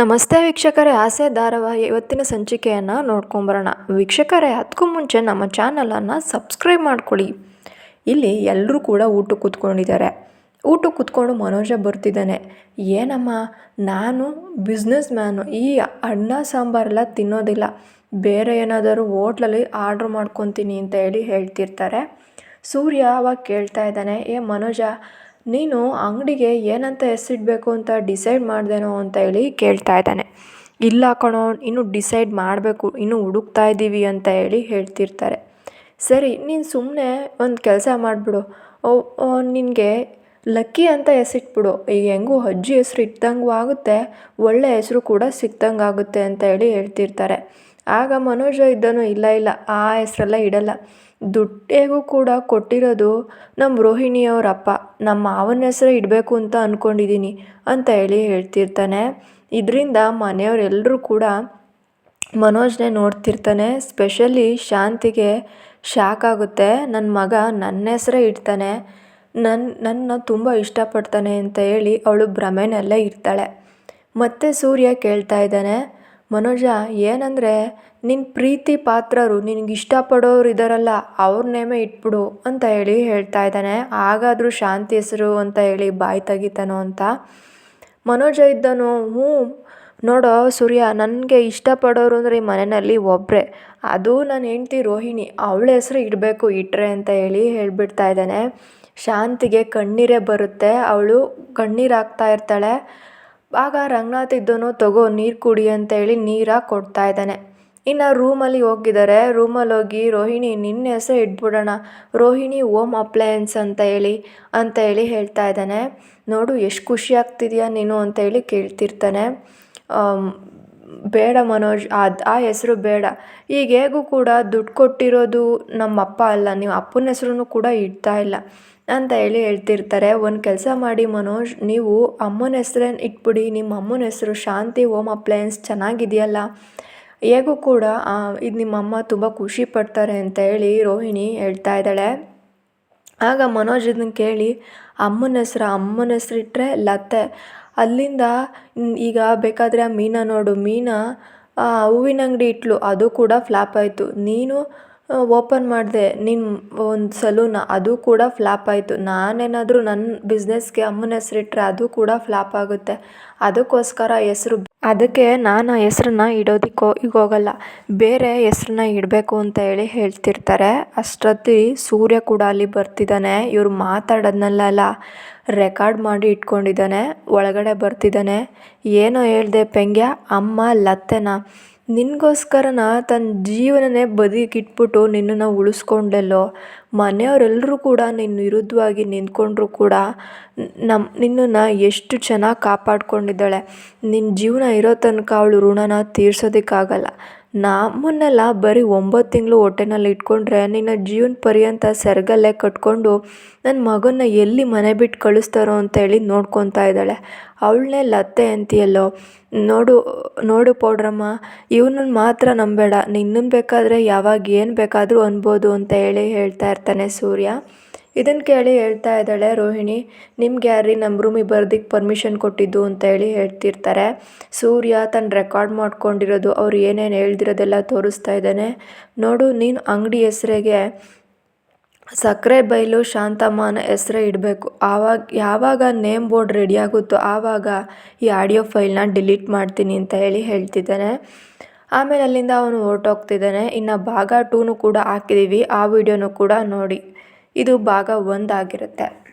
ನಮಸ್ತೆ ವೀಕ್ಷಕರೇ, ಆಸೆ ಧಾರಾವಾಹಿ ಇವತ್ತಿನ ಸಂಚಿಕೆಯನ್ನು ನೋಡ್ಕೊಂಬರೋಣ. ವೀಕ್ಷಕರೇ, ಅದಕ್ಕೂ ಮುಂಚೆ ನಮ್ಮ ಚಾನಲನ್ನು ಸಬ್ಸ್ಕ್ರೈಬ್ ಮಾಡ್ಕೊಳ್ಳಿ ಇಲ್ಲಿ ಎಲ್ಲರೂ ಕೂಡ ಊಟಕ್ಕೆ ಕೂತ್ಕೊಂಡಿದ್ದಾರೆ. ಊಟಕ್ಕೆ ಕೂತ್ಕೊಂಡು ಮನೋಜ ಬರ್ತಿದ್ದಾನೆ. ಏನಮ್ಮ, ನಾನು ಬಿಸ್ನೆಸ್ ಮ್ಯಾನು ಈ ಅನ್ನ ಸಾಂಬಾರೆಲ್ಲ ತಿನ್ನೋದಿಲ್ಲ. ಬೇರೆ ಏನಾದರೂ ಹೋಟ್ಲಲ್ಲಿ ಆರ್ಡ್ರ್ ಮಾಡ್ಕೊತೀನಿ ಅಂತ ಹೇಳಿ ಹೇಳ್ತಿರ್ತಾರೆ. ಸೂರ್ಯ ಅವಾಗ ಕೇಳ್ತಾ ಇದ್ದಾನೆ, ಏ ಮನೋಜ ನೀನು ಅಂಗಡಿಗೆ ಏನಂತ ಹೆಸರಿಡಬೇಕು ಅಂತ ಡಿಸೈಡ್ ಮಾಡ್ದೇನೋ ಅಂತ ಹೇಳಿ ಕೇಳ್ತಾ ಇದ್ದಾನೆ. ಇಲ್ಲ ಕಣೋ, ಇನ್ನೂ ಡಿಸೈಡ್ ಮಾಡಬೇಕು, ಇನ್ನೂ ಹುಡುಕ್ತಾ ಇದ್ದೀವಿ ಅಂತ ಹೇಳಿ ಹೇಳ್ತಿರ್ತಾರೆ. ಸರಿ, ನೀನು ಸುಮ್ಮನೆ ಒಂದು ಕೆಲಸ ಮಾಡಿಬಿಡು. ನಿನಗೆ ಲಕ್ಕಿ ಅಂತ ಹೆಸರಿಟ್ಬಿಡು. ಈಗ ಹೆಂಗೂ ಅಜ್ಜಿ ಹೆಸರು ಇಟ್ಟಂಗೂ ಆಗುತ್ತೆ, ಒಳ್ಳೆ ಹೆಸರು ಕೂಡ ಸಿಕ್ದಂಗೆ ಆಗುತ್ತೆ ಅಂತ ಹೇಳಿ ಹೇಳ್ತಿರ್ತಾರೆ. ಆಗ ಮನೋಜ ಇದ್ದನು, ಇಲ್ಲ ಇಲ್ಲ, ಆ ಹೆಸರೆಲ್ಲ ಇಡಲ್ಲ. ದುಡ್ಡಿಗೂ ಕೂಡ ಕೊಟ್ಟಿರೋದು ನಮ್ಮ ರೋಹಿಣಿಯವರಪ್ಪ ನಮ್ಮ ಮಾವನ ಹೆಸರೇ ಇಡಬೇಕು ಅಂತ ಅಂದ್ಕೊಂಡಿದ್ದೀನಿ ಅಂತ ಹೇಳಿ ಹೇಳ್ತಿರ್ತಾನೆ. ಇದರಿಂದ ಮನೆಯವರೆಲ್ಲರೂ ಕೂಡ ಮನೋಜ್ನೇ ನೋಡ್ತಿರ್ತಾನೆ. ಸ್ಪೆಷಲಿ ಶಾಂತಿಗೆ ಶಾಕ್ ಆಗುತ್ತೆ. ನನ್ನ ಮಗ ನನ್ನ ಹೆಸರೇ ಇಡ್ತಾನೆ. ನನ್ನ ನನ್ನ ತುಂಬ ಇಷ್ಟಪಡ್ತಾನೆ ಅಂತ ಹೇಳಿ ಅವಳು ಭ್ರಮೆನಲ್ಲೇ ಇರ್ತಾಳೆ. ಮತ್ತೆ ಸೂರ್ಯ ಕೇಳ್ತಾ ಇದ್ದಾನೆ, ಮನೋಜ, ಏನಂದರೆ ನಿನ್ನ ಪ್ರೀತಿ ಪಾತ್ರರು ನಿನಗೆ ಇಷ್ಟಪಡೋರು ಇದ್ದಾರಲ್ಲ ಅವ್ರ ನೇಮೆ ಇಟ್ಬಿಡು ಅಂತ ಹೇಳಿ ಹೇಳ್ತಾ ಇದ್ದಾನೆ. ಹಾಗಾದರೂ ಶಾಂತಿ ಹೆಸರು ಅಂತ ಹೇಳಿ ಬಾಯಿ ತೆಗಿತಾನೋ ಅಂತ? ಮನೋಜ ಇದ್ದನು, ಹ್ಞೂ, ನೋಡೋ ಸೂರ್ಯ, ನನಗೆ ಇಷ್ಟಪಡೋರು ಅಂದರೆ ಈ ಮನೆಯಲ್ಲಿ ಒಬ್ಬರೇ ಅದು ನನ್ನ ಹೆಂಡ್ತಿ ರೋಹಿಣಿ, ಅವಳ ಹೆಸರು ಇಡಬೇಕು ಇಟ್ಟರೆ ಅಂತ ಹೇಳಿ ಹೇಳಿಬಿಡ್ತಾ ಇದ್ದಾನೆ. ಶಾಂತಿಗೆ ಕಣ್ಣೀರೇ ಬರುತ್ತೆ. ಅವಳು ಕಣ್ಣೀರು ಹಾಕ್ತಾ ಇರ್ತಾಳೆ. ಆಗ ರಂಗನಾಥ್ ಇದ್ದನು, ತಗೋ, ನೀರು ಕುಡಿ ಅಂತ ಹೇಳಿ ನೀರಾಗಿ ಕೊಡ್ತಾ ಇದ್ದಾನೆ. ಇನ್ನು ರೂಮಲ್ಲಿ ಹೋಗಿದ್ದಾರೆ. ರೂಮಲ್ಲಿ ಹೋಗಿ, ರೋಹಿಣಿ, ನಿನ್ನ ಹೆಸರು ಇಟ್ಬಿಡೋಣ. ರೋಹಿಣಿ ಓಮ್ ಅಪ್ಲಯನ್ಸ್ ಅಂತ ಹೇಳಿ ಅಂತ ಹೇಳಿ ಹೇಳ್ತಾ ಇದ್ದಾನೆ. ನೋಡು, ಎಷ್ಟು ಖುಷಿ ಆಗ್ತಿದೆಯಾ ನೀನು ಅಂತ ಹೇಳಿ ಕೇಳ್ತಿರ್ತಾನೆ. ಬೇಡ ಮನೋಜ್ ಅದು ಆ ಹೆಸರು ಬೇಡ. ಈಗ ಹೇಗೂ ಕೂಡ ದುಡ್ಡು ಕೊಟ್ಟಿರೋದು ನಮ್ಮ ಅಪ್ಪ ಅಲ್ಲ, ನೀವು ಅಪ್ಪನ ಹೆಸ್ರು ಕೂಡ ಇಡ್ತಾ ಇಲ್ಲ ಅಂತ ಹೇಳಿ ಹೇಳ್ತಿರ್ತಾರೆ. ಒಂದು ಕೆಲಸ ಮಾಡಿ ಮನೋಜ್, ನೀವು ಅಮ್ಮನ ಹೆಸ್ರನ್ನ ಇಟ್ಬಿಡಿ, ನಿಮ್ಮ ಅಮ್ಮನ ಹೆಸರು ಶಾಂತಿ ಓಮ್ ಅಪ್ಲಯನ್ಸ್ ಚೆನ್ನಾಗಿದೆಯಲ್ಲ? ಹೇಗೂ ಕೂಡ ಇದು ನಿಮ್ಮಮ್ಮ ತುಂಬ ಖುಷಿ ಪಡ್ತಾರೆ ಅಂತ ಹೇಳಿ ರೋಹಿಣಿ ಹೇಳ್ತಾ ಇದ್ದಾಳೆ. ಆಗ ಮನೋಜ್ ಇದನ್ನು ಕೇಳಿ, ಅಮ್ಮನ ಹೆಸ್ರು ಅಮ್ಮನ ಹೆಸ್ರು ಇಟ್ಟರೆ ಲತೆ ಅಲ್ಲಿಂದ ಈಗ ಬೇಕಾದರೆ ಆ ಮೀನಾ ನೋಡು, ಮೀನಾ ಹೂವಿನ ಅಂಗಡಿ ಇಟ್ಲು, ಅದು ಕೂಡ ಫ್ಲಾಪ್ ಆಯಿತು. ನೀನು ಓಪನ್ ಮಾಡಿದೆ ನಿನ್ನ ಒಂದು ಸಲೂನ ಅದು ಕೂಡ ಫ್ಲಾಪ್ ಆಯಿತು. ನಾನೇನಾದರೂ ನನ್ನ ಬಿಸ್ನೆಸ್ಗೆ ಅಮ್ಮನ ಹೆಸ್ರಿಟ್ರೆ ಅದು ಕೂಡ ಫ್ಲಾಪ್ ಆಗುತ್ತೆ. ಅದಕ್ಕೋಸ್ಕರ ಹೆಸ್ರು ಅದಕ್ಕೆ ನಾನು ಆ ಹೆಸ್ರನ್ನ ಇಡೋದಕ್ಕೆ ಈಗ ಹೋಗಲ್ಲ ಬೇರೆ ಹೆಸ್ರನ್ನ ಇಡಬೇಕು ಅಂತ ಹೇಳಿ ಹೇಳ್ತಿರ್ತಾರೆ. ಅಷ್ಟೊತ್ತಿ ಸೂರ್ಯ ಕೂಡ ಅಲ್ಲಿ ಬರ್ತಿದ್ದಾನೆ. ಇವ್ರು ಮಾತಾಡೋದ್ನಲ್ಲೆಲ್ಲ, ರೆಕಾರ್ಡ್ ಮಾಡಿ ಇಟ್ಕೊಂಡಿದ್ದಾನೆ, ಒಳಗಡೆ ಬರ್ತಿದ್ದಾನೆ. ಏನೋ ಹೇಳ್ದೆ ಪೆಂಗ್ಯ, ಅಮ್ಮ ಲತ್ತೆನ? ನಿನಗೋಸ್ಕರನ ತನ್ನ ಜೀವನನೇ ಬದಿಗಿಟ್ಬಿಟ್ಟು ನಿನ್ನನ್ನು ಉಳಿಸ್ಕೊಂಡೆಲ್ಲೋ? ಮನೆಯವರೆಲ್ಲರೂ ಕೂಡ ನಿನ್ನ ವಿರುದ್ಧವಾಗಿ ನಿಂತ್ಕೊಂಡ್ರೂ ಕೂಡ ನಮ್ಮ ನಿನ್ನನ್ನು ಎಷ್ಟು ಚೆನ್ನಾಗಿ ಕಾಪಾಡ್ಕೊಂಡಿದ್ದಾಳೆ. ನಿನ್ನ ಜೀವನ ಇರೋ ತನಕ ಅವಳು ಋಣನ ತೀರ್ಸೋದಕ್ಕಾಗಲ್ಲ. ನಮ್ಮನ್ನೆಲ್ಲ ಬರೀ ಒಂಬತ್ತು ತಿಂಗಳು ಹೊಟ್ಟೆನಲ್ಲಿ ಇಟ್ಕೊಂಡ್ರೆ ನಿನ್ನ ಜೀವನ ಪರ್ಯಂತ ಸೆರಗಲ್ಲೇ ಕಟ್ಕೊಂಡು ನನ್ನ ಮಗನ್ನ ಎಲ್ಲಿ ಮನೆ ಬಿಟ್ಟು ಕಳಿಸ್ತಾರೋ ಅಂತೇಳಿ ನೋಡ್ಕೊತಾ ಇದ್ದಾಳೆ. ಅವಳನ್ನೇ ಲತ್ತೆ ಅಂತೀಯಲ್ಲೋ. ನೋಡು ನೋಡು ಪೌಡ್ರಮ್ಮ ಇವನನ್ನ ಮಾತ್ರ ನಂಬೇಡ. ನಿನ್ನನ್ನು ಬೇಕಾದರೆ ಯಾವಾಗ ಏನು ಬೇಕಾದರೂ ಅನ್ಬೋದು ಅಂತ ಹೇಳಿ ಹೇಳ್ತಾ ಇರ್ತಾನೆ ಸೂರ್ಯ. ಇದನ್ನು ಕೇಳಿ ಹೇಳ್ತಾ ಇದ್ದಾಳೆ, ರೋಹಿಣಿ, ನಿಮ್ಗೆ ಯಾರೀ ನಮ್ಮ ರೂಮಿಗೆ ಬರ್ದಿಕ್ಕೆ ಪರ್ಮಿಷನ್ ಕೊಟ್ಟಿದ್ದು? ಅಂತ ಹೇಳಿ ಹೇಳ್ತಿರ್ತಾರೆ. ಸೂರ್ಯ ತನ್ನ ರೆಕಾರ್ಡ್ ಮಾಡ್ಕೊಂಡಿರೋದು, ಅವ್ರು ಏನೇನು ಹೇಳ್ದಿರೋದೆಲ್ಲ ತೋರಿಸ್ತಾ ಇದ್ದಾನೆ. ನೋಡು, ನೀನು ಅಂಗಡಿ ಹೆಸ್ರಿಗೆ ಸಕ್ಕರೆ ಬೈಲು ಶಾಂತಮ್ಮನ ಹೆಸ್ರೇ ಇಡಬೇಕು. ಆವಾಗ, ಯಾವಾಗ ನೇಮ್ ಬೋರ್ಡ್ ರೆಡಿ ಆಗುತ್ತೋ ಆವಾಗ ಈ ಆಡಿಯೋ ಫೈಲ್ನ ಡಿಲೀಟ್ ಮಾಡ್ತೀನಿ ಅಂತ ಹೇಳಿ ಹೇಳ್ತಿದ್ದಾನೆ. ಆಮೇಲೆ ಅಲ್ಲಿಂದ ಅವನು ಹೊರಟೋಗ್ತಿದ್ದಾನೆ. ಇನ್ನು ಭಾಗ ಟೂನು ಕೂಡ ಹಾಕಿದ್ದೀವಿ ಆ ವಿಡಿಯೋನು ಕೂಡ ನೋಡಿ. ಇದು ಭಾಗ ಒಂದಾಗಿರುತ್ತೆ.